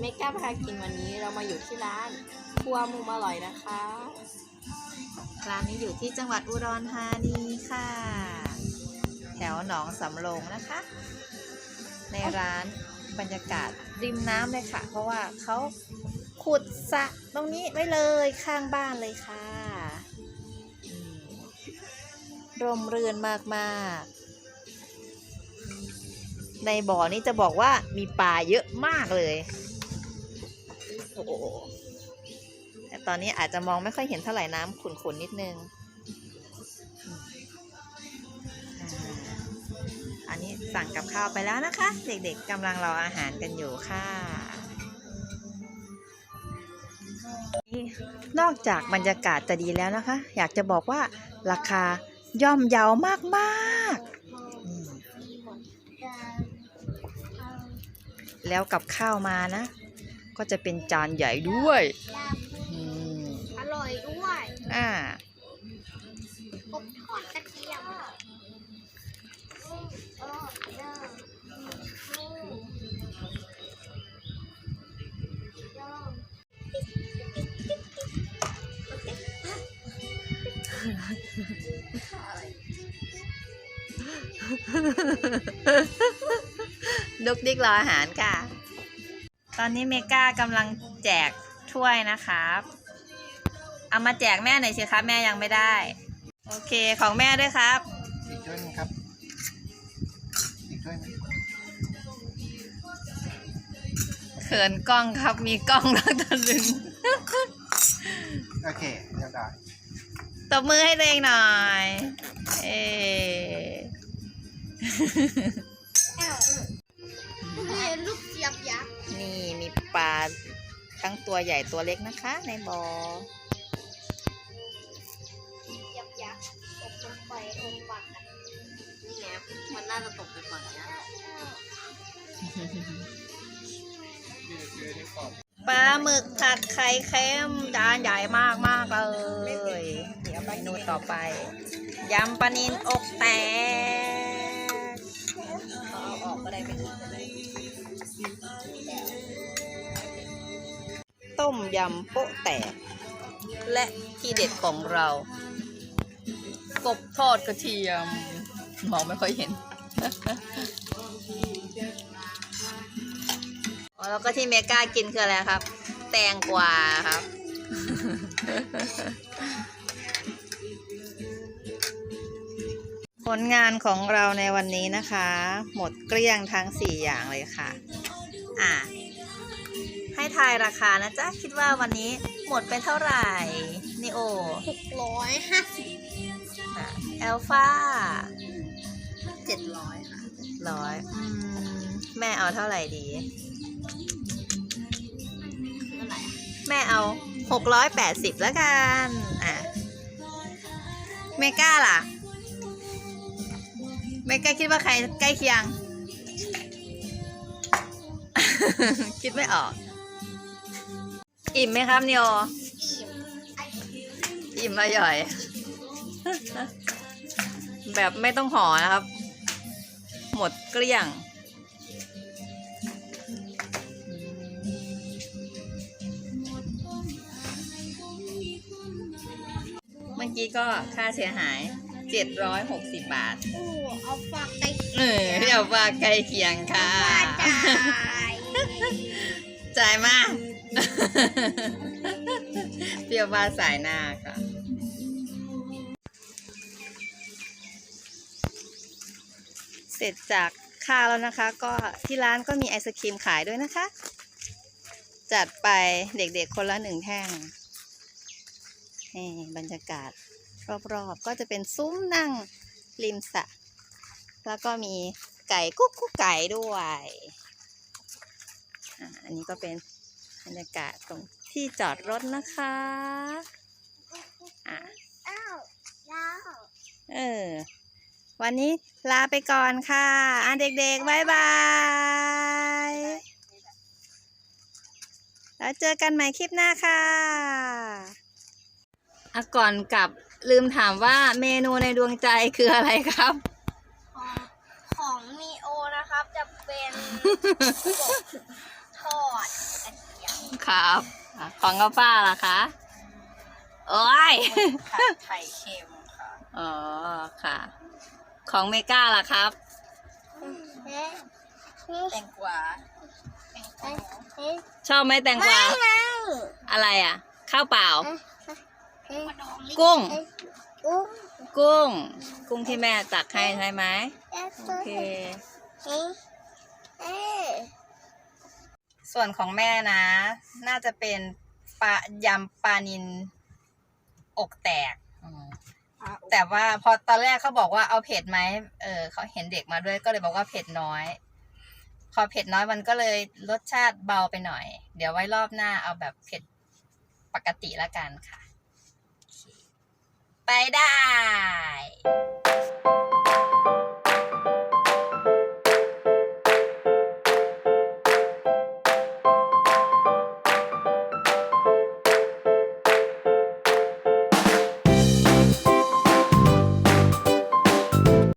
เมก้าพากินวันนี้เรามาอยู่ที่ร้านครัวมุมอร่อยนะคะ ร้านนี้อยู่ที่จังหวัดอุดรธานีค่ะ แถวหนองสำโรงนะคะ ในร้านบรรยากาศริมน้ำเลยค่ะ เพราะว่าเขาขุดสระตรงนี้ไว้เลยข้างบ้านเลยค่ะอืมร่มรื่นมากๆในบ่อนี้จะบอกว่ามีปลาเยอะมากเลย โหแต่ตอนนี้อาจจะมองไม่ค่อยเห็นเท่าไหร่น้ำขุ่นๆนิดนึง อันนี้สั่งกับข้าวไปแล้วนะคะ เด็กๆกำลังรออาหารกันอยู่ค่ะ นอกจากบรรยากาศจะดีแล้วนะคะ อยากจะบอกว่าราคาย่อมเยาวมากๆ แล้วกับข้าวมานะ ก็จะเป็นจานใหญ่ด้วยอืมอร่อยด้วยอ่ากบทอดกระเทียมเออเด้อเด้อดุกดิกรออาหารค่ะ ตอนนี้เมก้ากำลังแจกถ้วยนะครับ เอามาแจกแม่หน่อยสิครับแม่ยังไม่ได้ โอเคของแม่ด้วยครับ อีกถ้วยหนึงครับ อีกถ้วยหนึงเขินกล้องครับมีกล้องแล้วตะลึงโอเคเรียบร้อยตบมือให้ตัวเองหน่อย เอ ปลาทั้งตัวใหญ่ตัวเล็กนะคะ ในบอ่อเจี๊ยบยักตกลงไปลงปากนี่ไงมันน่าจะตกไปฝั่งเนี้ยปลาหมึกผัดไข่เค็มจานใหญ่มากมากเลยเดี๋ยวเมนูต่อไปยำปลานินอกแตกเอาออกก็ได้ไม่ถึ ต้มยำโป๊ะแตก และที่เด็ดของเรา กบทอดกระเทียม มองไม่ค่อยเห็น แล้วก็ที่เมกากินคืออะไรครับ แตงกวาครับ ผลงานของเราในวันนี้นะคะ หมดเกลี้ยงทั้ง 4 อย่างเลยค่ะ อะให้ ทายราคานะจ๊ะ คิดว่าวันนี้หมดไปเท่าไหร่นิโอหกร้อยห้าสิบแอลฟาเจ็ดร้อยค่ะร้อยแม่เอาเท่าไหร่ดีเท่าไหร่อะแม่เอาหกร้อยแปดสิบแล้วกัน อะเมก้าล่ะเมก้าคิดว่าใครใกล้เคียง คิดไม่ออก อิ่มไหมครับนิโออิ่มมาหย่อย แบบไม่ต้องห่อนะครับ หมดเกลี้ยง เมื่อกี้ก็ค่าเสียหาย 760 บาท โอ้เอาฝากไปเออเดี๋ยวว่าใกล้เคียงค่ะมาจ่ายจ่ายมาก เปรี้ยวว่าสายหน้าค่ะ เสร็จจากข้าวแล้วนะคะ ก็ที่ร้านก็มีไอศครีมขายด้วยนะคะ จัดไปเด็กๆคนละหนึ่งแท่งนี่บรรยากาศรอบๆ ก็จะเป็นซุ้มนั่งริมสระแล้วก็มีไก่กุ๊กกุ๊กไก่ด้วย อันนี้ก็เป็น รรยากาศตรงที่จอดรถนะคะอะอ้าววเออ วันนี้ลาไปก่อนค่ะ อะเด็กๆบายบาย แล้วเจอกันใหม่คลิปหน้าค่ะอะก่อนกลับลืมถามว่าเมนูในดวงใจคืออะไรครับ ของของมีโอนะครับจะเป็นทอด ครับอะของกาฟ้าล่ะคะโอ้ย ผัดไข่เค็มค่ะ อ๋อค่ะ ของเมก้าล่ะครับเอ๊ะนี่แตงกวาเอ๊ะเอ๊ะชอบไหมแตงกวาไม่อะไรอะ ข้าวเปล่าเอ๊ะกุ้งเอ๊ะอุ้ง กุ้ง กุ้งที่แม่ตักให้ใช่ไหมเอ๊ะโอเคเอ๊ะเอ๊ะ ส่วนของแม่นะ น่าจะเป็นปลายำปลานินอกแตกอืมแต่ว่าพอตอนแรกเขาบอกว่าเอาเผ็ดไหมเออเขาเห็นเด็กมาด้วยก็เลยบอกว่าเผ็ดน้อย พอเผ็ดน้อยมันก็เลยรสชาติเบาไปหน่อย เดี๋ยวไว้รอบหน้าเอาแบบเผ็ดปกติละกันค่ะโอเคไปได้